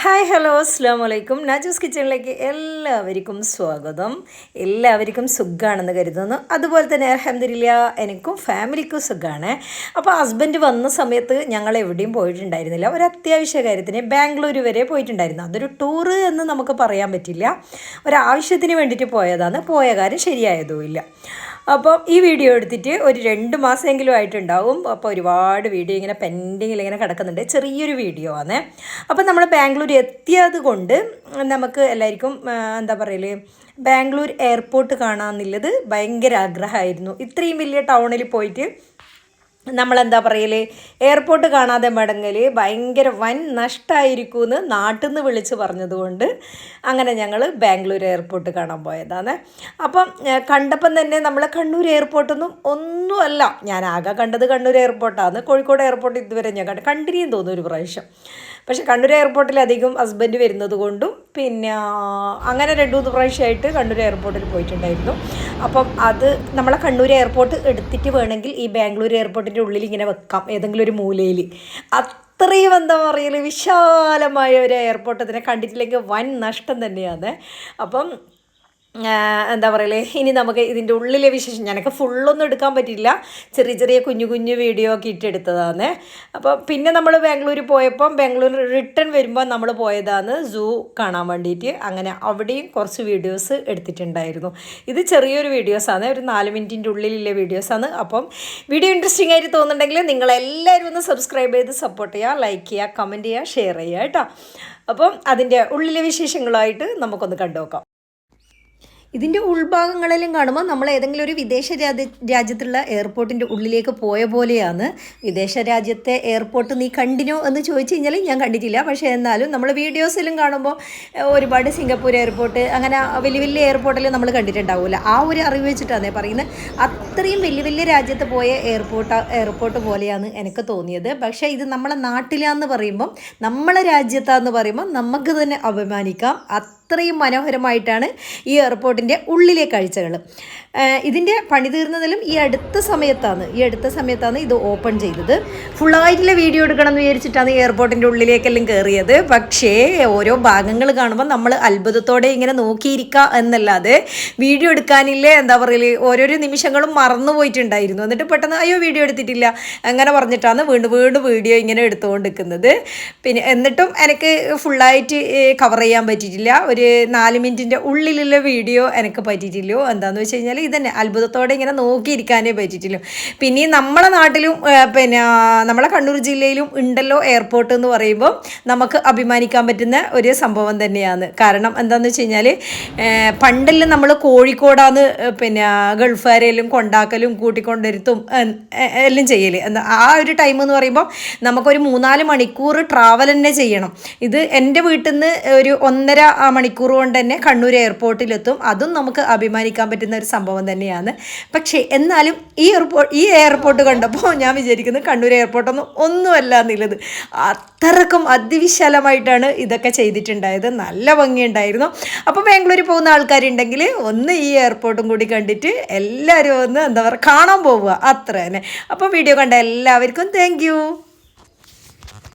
Hi hello അസ്സാം വലൈക്കും നാജൂസ് കിച്ചണിലേക്ക് എല്ലാവർക്കും സ്വാഗതം. എല്ലാവർക്കും സുഖമാണെന്ന് കരുതുന്നു. അതുപോലെ തന്നെ അലഹമില്ല എനിക്കും ഫാമിലിക്കും സുഖമാണ് അപ്പോൾ ഹസ്ബൻഡ് വന്ന സമയത്ത് ഞങ്ങൾ എവിടെയും പോയിട്ടുണ്ടായിരുന്നില്ല. ഒരു അത്യാവശ്യ കാര്യത്തിന് ബാംഗ്ലൂർ വരെ പോയിട്ടുണ്ടായിരുന്നു. അതൊരു ടൂറ് എന്ന് നമുക്ക് പറയാൻ പറ്റില്ല. ഒരാവശ്യത്തിന് വേണ്ടിയിട്ട് പോയതാണ്. പോയ കാര്യം ശരിയായതുമില്ല അപ്പോൾ ഈ വീഡിയോ എടുത്തിട്ട് ഒരു രണ്ട് മാസമെങ്കിലും ആയിട്ടുണ്ടാവും. അപ്പോൾ ഒരുപാട് വീഡിയോ ഇങ്ങനെ പെൻഡിങ്ങിൽ ഇങ്ങനെ കിടക്കുന്നുണ്ട്. ചെറിയൊരു വീഡിയോ ആണ്. അപ്പം നമ്മൾ ബാംഗ്ലൂർ എത്തിയത് കൊണ്ട് നമുക്ക് എല്ലാവർക്കും എന്താ പറയൽ ബാംഗ്ലൂർ എയർപോർട്ട് കാണാമെന്നുള്ളത് ഭയങ്കര ആഗ്രഹമായിരുന്നു. ഇത്രയും വലിയ ടൗണിൽ പോയിട്ട് നമ്മളെന്താ പറയൽ? എയർപോർട്ട് കാണാതെ മടങ്ങൽ ഭയങ്കര വൻ നഷ്ടമായിരിക്കുമെന്ന് നാട്ടിൽ നിന്ന് വിളിച്ച് പറഞ്ഞതുകൊണ്ട് അങ്ങനെ ഞങ്ങൾ ബാംഗ്ലൂർ എയർപോർട്ട് കാണാൻ പോയതാണ്. അപ്പം കണ്ടപ്പം തന്നെ നമ്മൾ കണ്ണൂർ എയർപോർട്ടൊന്നും ഒന്നുമല്ല. ഞാൻ ആകെ കണ്ടത് കണ്ണൂർ എയർപോർട്ടാണ് കോഴിക്കോട് എയർപോർട്ട് ഇതുവരെ ഞാൻ കണ്ടു കണ്ടിരിയും തോന്നുന്നു ഒരു പ്രാവശ്യം. പക്ഷെ കണ്ണൂർ എയർപോർട്ടിൽ അധികം ഹസ്ബൻഡ് വരുന്നത് കൊണ്ടും പിന്നെ അങ്ങനെ രണ്ട് മൂന്ന് പ്രാവശ്യമായിട്ട് കണ്ണൂർ എയർപോർട്ടിൽ പോയിട്ടുണ്ടായിരുന്നു. അപ്പം അത് നമ്മളെ കണ്ണൂർ എയർപോർട്ട് എടുത്തിട്ട് വേണമെങ്കിൽ ഈ ബാംഗ്ലൂർ എയർപോർട്ടിന്റെ ഉള്ളിൽ ഇങ്ങനെ വെക്കാം ഏതെങ്കിലും ഒരു മൂലയിൽ. അത്രയും എന്താ പറയൽ വിശാലമായ ഒരു എയർപോർട്ട് അതിനെ കണ്ടിട്ടില്ലെങ്കിൽ വൻ നഷ്ടം തന്നെയാണ്. അപ്പം എന്താ പറയലേ? ഇനി നമുക്ക് ഇതിന്റെ ഉള്ളിലെ വിശേഷം. ഞാനൊക്കെ ഫുള്ളൊന്നും എടുക്കാൻ പറ്റില്ല ചെറിയ ചെറിയ കുഞ്ഞു കുഞ്ഞു വീഡിയോ ഒക്കെ ഇട്ടെടുത്തതാണ് അപ്പോൾ പിന്നെ നമ്മൾ ബാംഗ്ലൂർ പോയപ്പം ബാംഗ്ലൂർ റിട്ടേൺ വരുമ്പോൾ നമ്മൾ പോയതാണ് സൂ കാണാൻ വേണ്ടിയിട്ട് അങ്ങനെ അവിടെയും കുറച്ച് വീഡിയോസ് എടുത്തിട്ടുണ്ടായിരുന്നു. ഇത് ചെറിയൊരു വീഡിയോസാണ് ഒരു നാല് മിനിറ്റിന്റെ ഉള്ളിലുള്ള വീഡിയോസാണ് അപ്പം വീഡിയോ ഇൻട്രസ്റ്റിംഗ് ആയിട്ട് തോന്നുന്നുണ്ടെങ്കിൽ നിങ്ങളെല്ലാവരും ഒന്ന് സബ്സ്ക്രൈബ് ചെയ്ത് സപ്പോർട്ട് ചെയ്യുക ലൈക്ക് ചെയ്യുക കമന്റ് ചെയ്യുക ഷെയർ ചെയ്യുക കേട്ടോ. അപ്പം അതിന്റെ ഉള്ളിലെ വിശേഷങ്ങളായിട്ട് നമുക്കൊന്ന് കണ്ടു നോക്കാം. ഇതിന്റെ ഉൾഭാഗങ്ങളെല്ലാം കാണുമ്പോൾ നമ്മൾ ഏതെങ്കിലും ഒരു വിദേശ രാജ്യ രാജ്യത്തുള്ള എയർപോർട്ടിന്റെ ഉള്ളിലേക്ക് പോയ പോലെയാണ്. വിദേശ രാജ്യത്തെ എയർപോർട്ട് നീ കണ്ടിനോ എന്ന് ചോദിച്ചു കഴിഞ്ഞാൽ ഞാൻ കണ്ടിട്ടില്ല. പക്ഷേ എന്നാലും നമ്മൾ വീഡിയോസിലും കാണുമ്പോൾ ഒരുപാട് സിംഗപ്പൂർ എയർപോർട്ട് അങ്ങനെ വലിയ വലിയ എയർപോർട്ടിൽ നമ്മൾ കണ്ടിട്ടുണ്ടാവില്ല ആ ഒരു അറിവ് വെച്ചിട്ടാണ് പറയുന്നത്. അത്രയും വലിയ വലിയ രാജ്യത്ത് പോയ എയർപോർട്ട് എയർപോർട്ട് പോലെയാണ് എനിക്ക് തോന്നിയത്. പക്ഷേ ഇത് നമ്മളെ നാട്ടിലാന്ന് പറയുമ്പം നമ്മളെ രാജ്യത്താന്ന് പറയുമ്പോൾ നമുക്ക് തന്നെ അഭിമാനിക്കാം. അത്രയും മനോഹരമായിട്ടാണ് ഈ എയർപോർട്ടിന്റെ ഉള്ളിലെ കാഴ്ചകൾ. ഇതിന്റെ പണി തീർന്നതിലും ഈ അടുത്ത സമയത്താണ് ഈ അടുത്ത സമയത്താണ് ഇത് ഓപ്പൺ ചെയ്തത്. ഫുള്ളായിട്ടുള്ള വീഡിയോ എടുക്കണം എന്ന് വിചാരിച്ചിട്ടാണ് എയർപോർട്ടിന്റെ ഉള്ളിലേക്കെല്ലാം കയറിയത് പക്ഷേ ഓരോ ഭാഗങ്ങൾ കാണുമ്പോൾ നമ്മൾ അത്ഭുതത്തോടെ ഇങ്ങനെ നോക്കിയിരിക്കുക എന്നല്ലാതെ വീഡിയോ എടുക്കാനില്ലേ എന്താ പറയൽ ഓരോരോ നിമിഷങ്ങളും മറന്നു പോയിട്ടുണ്ടായിരുന്നു. എന്നിട്ട് പെട്ടെന്ന് അയ്യോ വീഡിയോ എടുത്തിട്ടില്ല അങ്ങനെ പറഞ്ഞിട്ടാണ് വീണ്ടും വീണ്ടും വീഡിയോ ഇങ്ങനെ എടുത്തുകൊണ്ടിരിക്കുന്നത്. പിന്നെ എന്നിട്ടും എനിക്ക് ഫുള്ളായിട്ട് കവർ ചെയ്യാൻ പറ്റിയിട്ടില്ല. ഒരു നാല് മിനിറ്റിന്റെ ഉള്ളിലുള്ള വീഡിയോ എനിക്ക് പറ്റിയിട്ടില്ലോ എന്താണെന്ന് വെച്ച് കഴിഞ്ഞാൽ ഇതന്നെ. അത്ഭുതത്തോടെ ഇങ്ങനെ നോക്കിയിരിക്കാനേ പറ്റിയിട്ടില്ല പിന്നെ നമ്മളെ നാട്ടിലും പിന്നെ നമ്മളെ കണ്ണൂർ ജില്ലയിലും ഉണ്ടല്ലോ എയർപോർട്ട് എന്ന് പറയുമ്പോൾ നമുക്ക് അഭിമാനിക്കാൻ പറ്റുന്ന ഒരു സംഭവം തന്നെയാണ്. കാരണം എന്താണെന്ന് വെച്ച് കഴിഞ്ഞാൽ പണ്ടെല്ലാം നമ്മൾ കോഴിക്കോടാന്ന് പിന്നെ ഗൾഫുകാരെല്ലാം കൊണ്ടാക്കലും കൂട്ടിക്കൊണ്ടിരുത്തും എല്ലാം ചെയ്യൽ ആ ഒരു ടൈം എന്ന് പറയുമ്പോൾ നമുക്കൊരു മൂന്നാൽ മണിക്കൂർ ട്രാവൽ തന്നെ ചെയ്യണം. ഇത് എന്റെ വീട്ടിൽ നിന്ന് ഒരു ഒന്നര ആ, മണിക്കൂർ കൊണ്ട് തന്നെ കണ്ണൂർ എയർപോർട്ടിലെത്തും. അതും നമുക്ക് അഭിമാനിക്കാൻ പറ്റുന്ന ഒരു സംഭവം തന്നെയാണ്. പക്ഷേ എന്നാലും ഈ എയർപോർട്ട് ഈ എയർപോർട്ട് കണ്ടപ്പോൾ ഞാൻ വിചാരിക്കുന്നത് കണ്ണൂർ എയർപോർട്ടൊന്നും ഒന്നുമല്ല എന്നുള്ളത്. അത്രക്കും അതിവിശാലമായിട്ടാണ് ഇതൊക്കെ ചെയ്തിട്ടുണ്ടായത്. നല്ല ഭംഗിയുണ്ടായിരുന്നു. അപ്പോൾ ബാംഗ്ലൂർ പോകുന്ന ആൾക്കാരുണ്ടെങ്കിൽ ഒന്ന് ഈ എയർപോർട്ടും കൂടി കണ്ടിട്ട് എല്ലാവരും ഒന്ന് എന്താ പറയുക കാണാൻ പോവുക. അത്ര തന്നെ അപ്പോൾ വീഡിയോ കണ്ട എല്ലാവർക്കും താങ്ക്